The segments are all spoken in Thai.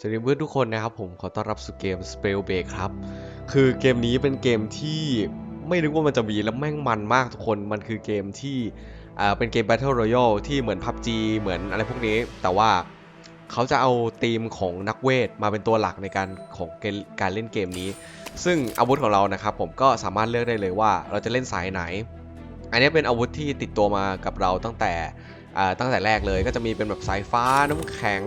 สวัสดีเพื่อนทุกคนนะครับผมขอต้อนรับสู่เกม Spellbreak ครับ คือเกมนี้เป็นเกมที่ไม่นึกว่ามันจะมีแล้วแม่งมันมากทุกคนมันคือเกมที่อ่าเป็นเกม Battle Royale ที่เหมือน PUBG เหมือนอะไรพวกนี้ แต่ว่าเขาจะเอาธีมของนักเวทมาเป็นตัวหลักในการของเกมการเล่นเกมนี้ ซึ่งอาวุธของเรานะครับผมก็สามารถเลือกได้เลยว่าเราจะเล่นสายไหน อันนี้เป็นอาวุธที่ติดตัวมากับเราตั้งแต่ ตั้งแต่แรกเลยก็จะมีเป็นแบบสายฟ้าน้ำแข็ง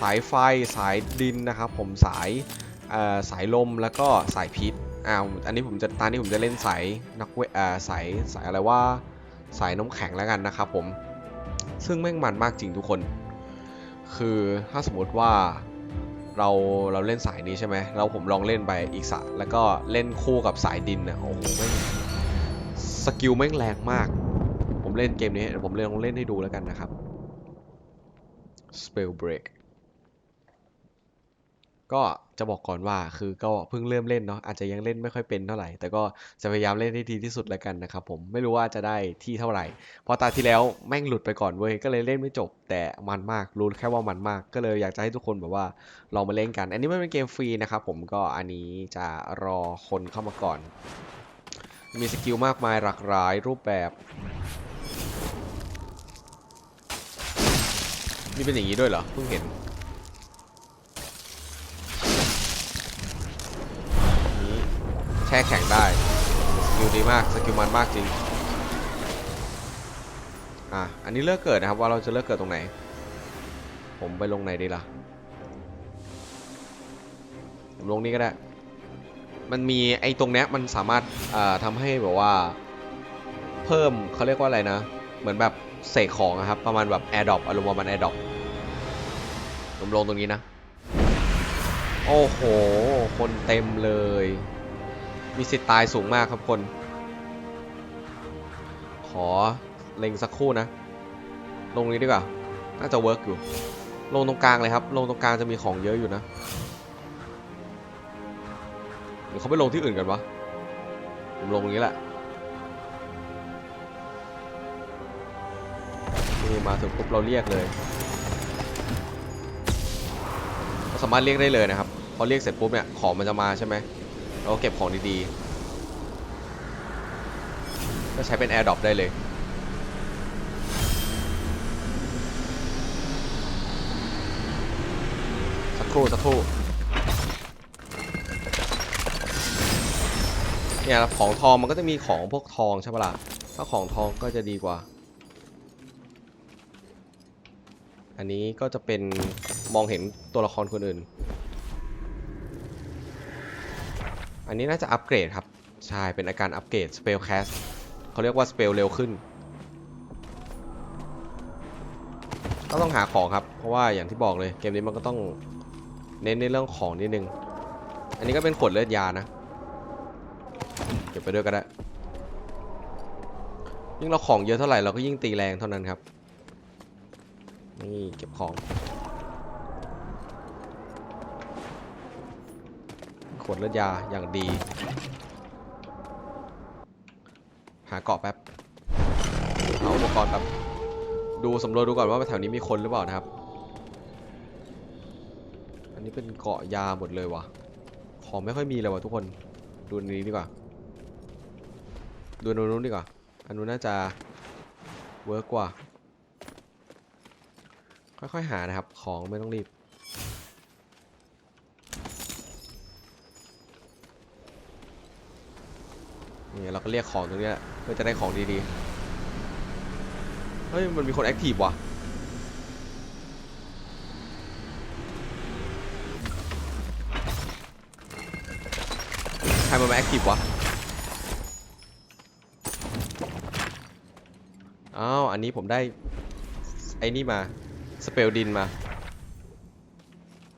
สายไฟสายดินนะครับผมสายสายลมแล้วก็สายพิษอ่าอันนี้ผมจะตอนนี้ผมจะเล่นสายนักเวอสายสายอะไรว่าสายน้ำแข็งแล้วกันนะครับผมซึ่งแม่งมันมากจริงทุกคน คือถ้าสมมติว่าเราเราเล่นสายนี้ใช่ไหมเราผมลองเล่นไปอีกสายแล้วก็เล่นคู่กับสายดินนะโอ้โหแม่งสกิลแม่งแรงมาก เล่นเกมนี้เดี๋ยวผมเล่นลองเล่นให้ดูแล้วกันนะครับ Spell Break ก็จะบอกก่อนว่าคือก็เพิ่งเริ่มเล่นเนาะอาจจะยังเล่นไม่ค่อยเป็นเท่าไหร่ แต่ก็จะพยายามเล่นให้ดีที่สุดแล้วกันนะครับผมไม่รู้ว่าจะได้ที่เท่าไหร่เพราะตาที่แล้วแม่งหลุดไปก่อนเว้ยก็เลยเล่นไม่จบ แต่มันมากรู้แค่ว่ามันมากก็เลยอยากจะให้ทุกคนแบบว่าลองมาเล่นกัน อันนี้ไม่เป็นเกมฟรีนะครับผมก็อันนี้จะรอคนเข้ามาก่อน มีสกิลมากมายหลากหลายรูปแบบ นี่เป็นอย่างนี้ด้วยเหรอ เพิ่งเห็นนี้แช่แข็งได้ สกิลดีมาก สกิลมันมากจริง อะ อันนี้เลือกเกิดนะครับว่าเราจะเลือกเกิดตรงไหน ผมไปลงไหนดีล่ะ ผมลงนี้ก็ได้ มันมีไอ้ตรงเนี้ยมันสามารถทำให้แบบว่า เพิ่มเขาเรียกว่าอะไรนะ เหมือนแบบเสกของอะครับ ประมาณแบบ Air Drop อารมณ์ประมาณ Air Drop ผมลงตรงนี้นะ โอ้โห คนเต็มเลย มีสิทธิ์ตายสูงมากครับคน ขอเล็งสักครู่นะ ลงนี้ดีกว่า น่าจะเวิร์กอยู่ ลงตรงกลางเลยครับ ลงตรงกลางจะมีของเยอะอยู่นะหรือเขาไปลงที่อื่นกันวะ ผมลงตรงนี้แหละ นี่มาถึงปุ๊บเราเรียกเลย สามารถเรียกได้เลยนะครับพอเรียกเสร็จปุ๊บเนี่ยของมันจะมาใช่ไหมเราก็เก็บของดีๆก็ใช้เป็น Air Drop ได้เลยสักครู่สักครู่เนี่ยของทองมันก็จะมีของพวกทองใช่ปะล่ะถ้าของทองก็จะดีกว่า อันนี้ก็จะเป็น มองเห็นตัวละครคนอื่น อันนี้น่าจะอัปเกรดครับ ใช่ เป็นอาการอัปเกรด Spell Cast เขาเรียกว่า Spell เร็วขึ้น ก็ต้องหาของครับ เพราะว่าอย่างที่บอกเลยเกมนี้มันก็ต้องเน้นในเรื่องของนิดนึง อันนี้ก็เป็นขวดเลือดยานะ เก็บไปด้วยก็ได้ ยิ่งเราของเยอะเท่าไหร่เราก็ยิ่งตีแรงเท่านั้นครับ นี่เก็บของ วดเลือดยาอย่างดี หาเกาะแป๊บเอาอุปกรณ์แป๊บดูสำรวจดูก่อนว่าแถวนี้มีคนหรือเปล่านะครับ อันนี้เป็นเกาะยาหมดเลยวะของไม่ค่อยมีเลยวะทุกคน ดูนี้ดีกว่า ดูนู้นดีกว่า อันนู้นน่าจะเวิร์กกว่า ค่อยๆหานะครับ ของไม่ต้องรีบ นี่เราก็เรียกของตรงนี้แหละเพื่อจะได้ของดีๆ เฮ้ย มันมีคนแอคทีฟว่ะ ใครมันมาแอคทีฟวะ อ้าว อันนี้ผมได้ ไอ้นี่มา สเปลดินมา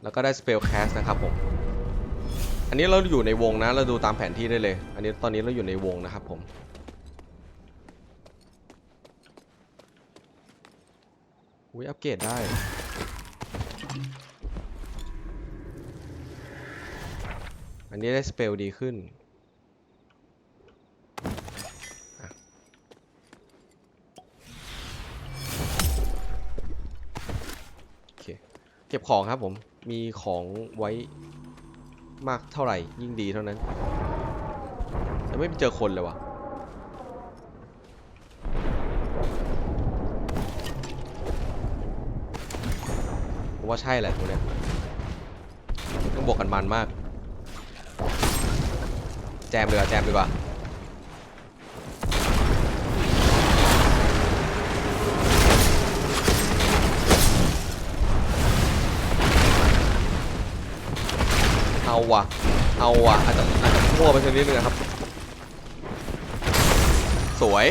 แล้วก็ได้สเปลแคสนะครับผม อันนี้เราอยู่ในวงนะ เราดูตามแผนที่ได้เลย อันนี้ตอนนี้เราอยู่ในวงนะครับผม อุ้ยอัปเกรดได้ อันนี้ได้สเปลดีขึ้น โอเค เก็บของครับผม มีของไว้ มากเท่าไหร่ยิ่งดีเท่านั้นยังไม่เจอคนเลยวะผมว่าใช่แหละตัวเนี้ยต้องบวกกันมันมาก แจมเลยอะแจมดีกว่า เอาว่ะ เอาว่ะ อาจจะอาจจะมั่วไปสักนิดนึงนะครับ สวย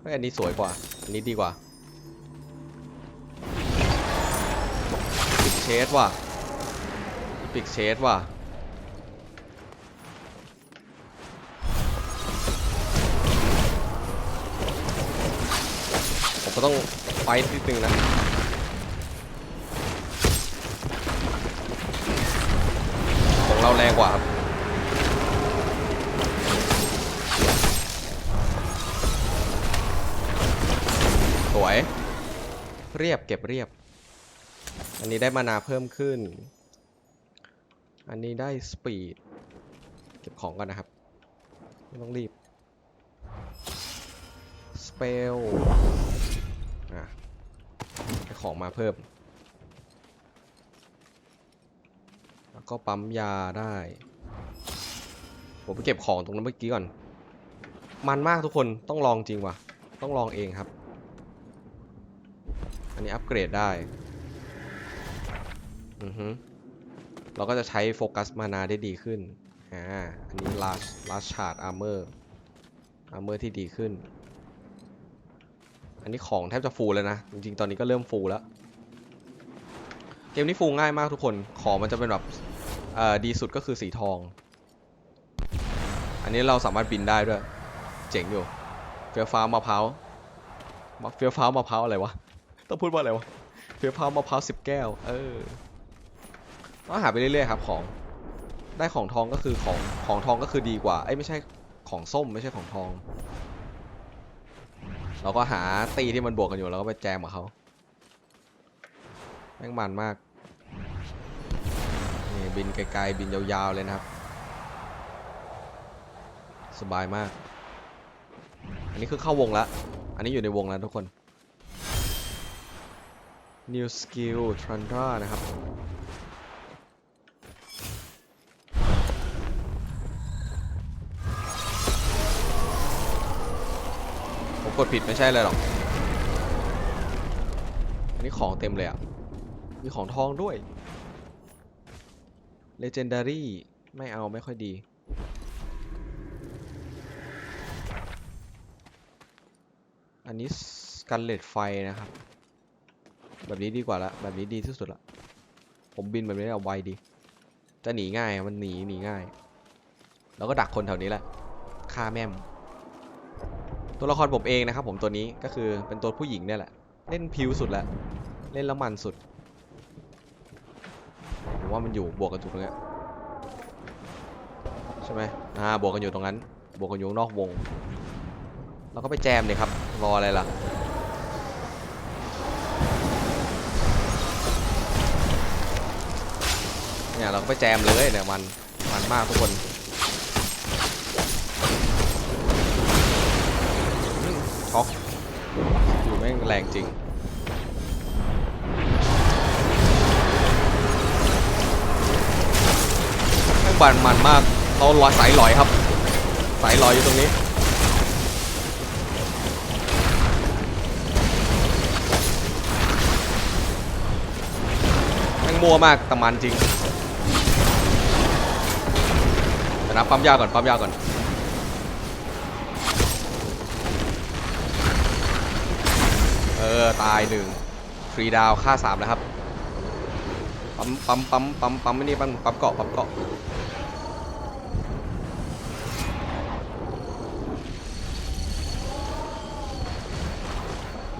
เฮ้ยอันนี้สวยกว่า อันนี้ดีกว่าปิกเชดว่ะปิกเชดว่ะ ก็ต้องไฟต์นิดนึงนะของเราแรงกว่าครับสวย เรียบเก็บเรียบ อันนี้ได้มานาเพิ่มขึ้น อันนี้ได้สปีด เก็บของก่อนนะครับ ไม่ต้องรีบ สเปล ได้ของมาเพิ่ม แล้วก็ปั๊มยาได้ ผมไปเก็บของตรงนั้นเมื่อกี้ก่อน มันมากทุกคนต้องลองจริงว่ะ ต้องลองเองครับ อันนี้อัปเกรดได้ อือฮึเราก็จะใช้โฟกัสมานาได้ดีขึ้น อ่า อันนี้ large large chart armor armor ที่ดีขึ้น อันนี้ของแทบจะฟูแล้วนะ จริงๆ ตอนนี้ก็เริ่มฟูแล้ว เกมนี้ฟูง่ายมากทุกคน ของมันจะเป็นแบบดีสุดก็คือสีทอง อันนี้เราสามารถบินได้ด้วย เจ๋งอยู่เฟี้ยวฟ้ามะพร้าวเฟี้ยวฟ้ามะพร้าวอะไรวะ ต้องพูดว่าอะไรวะ เฟี้ยวฟ้ามะพร้าวสิบแก้ว เออต้องหาไปเรื่อยๆครับของ ได้ของทองก็คือของ ของทองก็คือดีกว่า เอ้ยไม่ใช่ของส้มไม่ใช่ของทอง เราก็หาตีที่มันบวกกันอยู่แล้วก็ไปแจมกับเขาแม่งมันมากนี่บินไกลๆบินยาวๆเลยนะครับ สบายมาก อันนี้คือเข้าวงแล้วอันนี้อยู่ในวงแล้วทุกคน New Skill Trandra นะครับ กดผิดไม่ใช่เลยหรอก อันนี้ของเต็มเลยอะ มีของทองด้วย Legendary ไม่เอาไม่ค่อยดี อันนี้สกันเลตไฟนะครับ แบบนี้ดีกว่าละ แบบนี้ดีที่สุดละ ผมบินแบบนี้เอาไวดี จะหนีง่ายมันหนีหนีง่าย แล้วก็ดักคนแถวนี้แหละฆ่าแม่ม ตัวละครผมเองนะครับผมตัวนี้ก็คือเป็นตัวผู้หญิงเนี่ยแหละ เล่นพิวสุดแล้ว เล่นล้วมันสุด ผมว่ามันอยู่บวกกันอยู่ตรงเนี้ยใช่ไหมอ่าบวกกันอยู่ตรงนั้น บวกกันอยู่นอกวงเราก็ไปแจมเลยครับ รออะไรล่ะเนี่ยเราก็ไปแจมเลยเนี่ยมันมันมากทุกคน ช็อกอยู่แม่งแรงจริงแม่งบันมันมากเราลอยสายลอยครับ สายลอยอยู่ตรงนี้แม่งมัวมากแต่มันจริงเดี๋ยวนะปั๊มยาก่อนปั๊มยาก่อน ออ ตายหนึ่งฟรีดาวค่าสามแล้วครับ ปั๊ม ปั๊ม ปั๊ม ปั๊ม ปั๊มไม่นี่ปั๊ม ปั๊มเกาะ ปั๊มเกาะ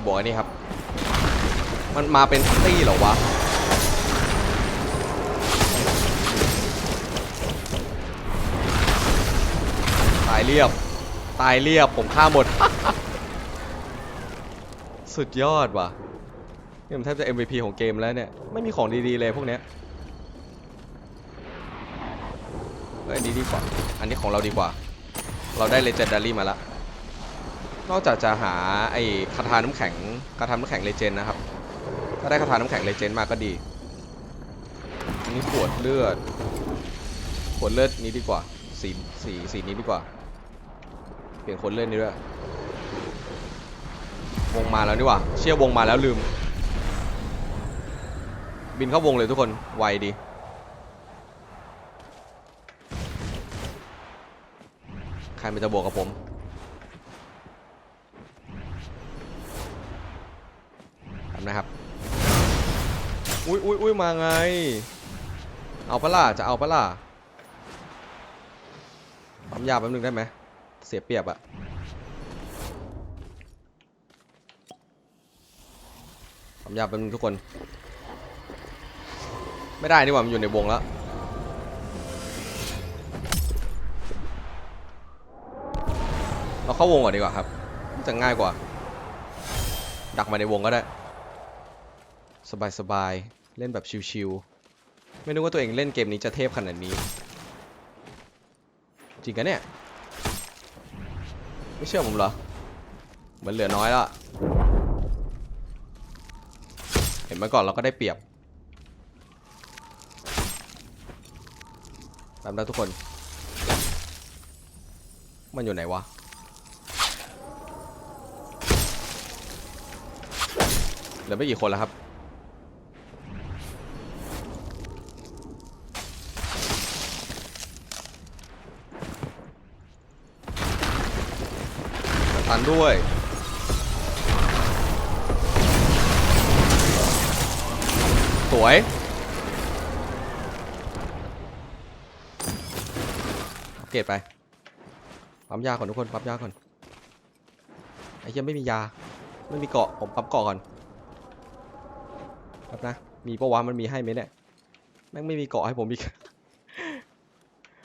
บอกอันนี้ครับ มันมาเป็นตี้เหรอวะตายเรียบ ตายเรียบ ผมฆ่าหมด สุดยอดว่ะนี่มันแทบจะ MVP ของเกมแล้วเนี่ย ไม่มีของดีๆเลยพวกเนี้ยเอ้ยอันนี้ดีกว่า อันนี้ของเราดีกว่า เราได้ Legendary มาแล้วนอกจากจะหาไอ้คาถาน้ำแข็งคาถาน้ำแข็งเลเจนนะครับ ถ้าได้คาถาน้ำแข็งเลเจนมาก็ดี อันนี้ขวดเลือด ขวดเลือดนี้ดีกว่า สีสีสีนี้ดีกว่า เปลี่ยนขวดเลือดนี้ด้วย วงมาแล้วนี่ว่าเชี่ยวงมาแล้วลืม บินเข้าวงเลยทุกคน ไวดี ใครมันจะบวกกับผมทำนะครับ อุ้ยอุ้ยอุ้ยมาไง เอาปะล่ะ จะเอาปะล่ะปั๊มยาแป๊บนึงได้ไหม เสียเปรียบอะ ยาแป๊บนึงทุกคน ไม่ได้นี่หว่ามันอยู่ในวงแล้วเราเข้าวงก่อนดีกว่าครับจะง่ายกว่า ดักมาในวงก็ได้ สบายๆ เล่นแบบชิวๆ ไม่นึกว่าตัวเองเล่นเกมนี้จะเทพขนาดนี้ จริงกันเนี่ย ไม่เชื่อผมเหรอ เหมือนเหลือน้อยแล้ว เห็นมาก่อนเราก็ได้เปรียบตามได้ทุกคน มันอยู่ไหนวะ เหลือไม่กี่คนแล้วครับ ตันด้วย สวยอัปเกรดไป ปั๊มยาก่อนทุกคน ปั๊มยาก่อน ไอ้เหี้ยังไม่มียา ไม่มีเกาะ ผมปั๊มเกาะก่อนครับนะ มีปะวะมันมีให้ไหมเนี่ย แม่งไม่มีเกาะให้ผมอีก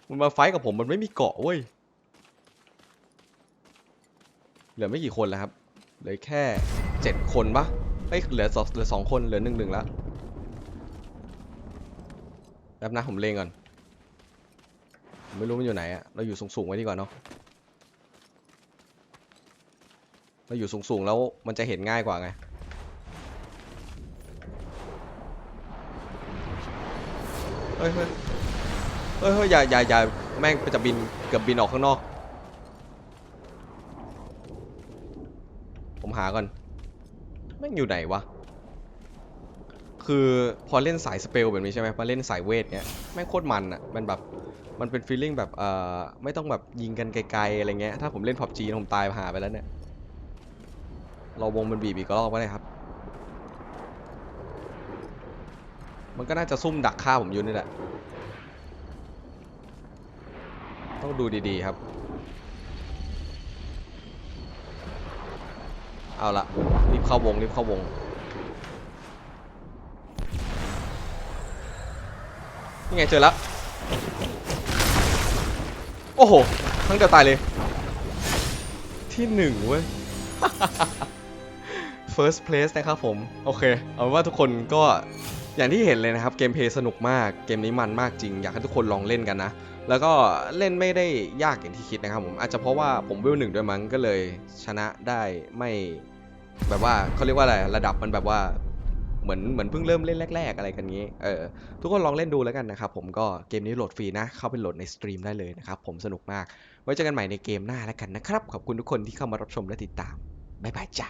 มันมาไฟกับผมมันไม่มีเกาะเว้ย เหลือไม่กี่คนแล้วครับ เหลือแค่เจ็ดคนปะเอ้ยเหลือสองเหลือสองคน เหลือหนึ่งหนึ่งแล้ว แป๊บนะผมเลงก่อนผมไม่รู้มันอยู่ไหนอะเราอยู่สูงๆไว้ดีกว่าเนาะเราอยู่สูงๆแล้วมันจะเห็นง่ายกว่าไงเฮ้ยเฮ้ยเฮ้ยเฮ้ยอย่าอย่าอย่าแม่งจะบินเกือบบินออกข้างนอก ผมหาก่อนแม่งอยู่ไหนวะ คือพอเล่นสายสเปลแบบนี้ใช่ไหมมาเล่นสายเวทเนี้ยแม่งโคตรมันอะมันแบบมันเป็นฟีลลิ่งแบบเอ่อไม่ต้องแบบยิงกันไกลๆอะไรเงี้ยถ้าผมเล่นพับจีผมตายหาไปแล้วเนี่ยเราวงมันบีบอีกรอบก็ได้ครับ มันก็น่าจะซุ่มดักฆ่าผมอยู่นี่แหละต้องดูดีๆครับ เอาละรีบเข้าวงรีบเข้าวง นี่ไงเจอแล้ว โอ้โหทั้งเดียวตายเลย ที่หนึ่งเว้ย first place นะครับผม โอเค เอาเป็นว่าทุกคนก็อย่างที่เห็นเลยนะครับ เกมเพลย์สนุกมากเกมนี้มันมากจริง อยากให้ทุกคนลองเล่นกันนะ แล้วก็เล่นไม่ได้ยากอย่างที่คิดนะครับผมอาจจะเพราะว่าผมเวลหนึ่งด้วยมั้งก็เลยชนะได้ไม่แบบว่าเขาเรียกว่าอะไรระดับมันแบบว่า เหมือนเหมือนเพิ่งเริ่มเล่นแรก ๆ อะไรกันงี้ เออทุกคนลองเล่นดูแล้วกันนะครับผมก็เกมนี้โหลดฟรีนะ เข้าไปโหลดในสตรีมได้เลยนะครับผมสนุกมาก ไว้เจอกันใหม่ในเกมหน้าแล้วกันนะครับ ขอบคุณทุกคนที่เข้ามารับชมและติดตามบ๊ายบายจ้ะ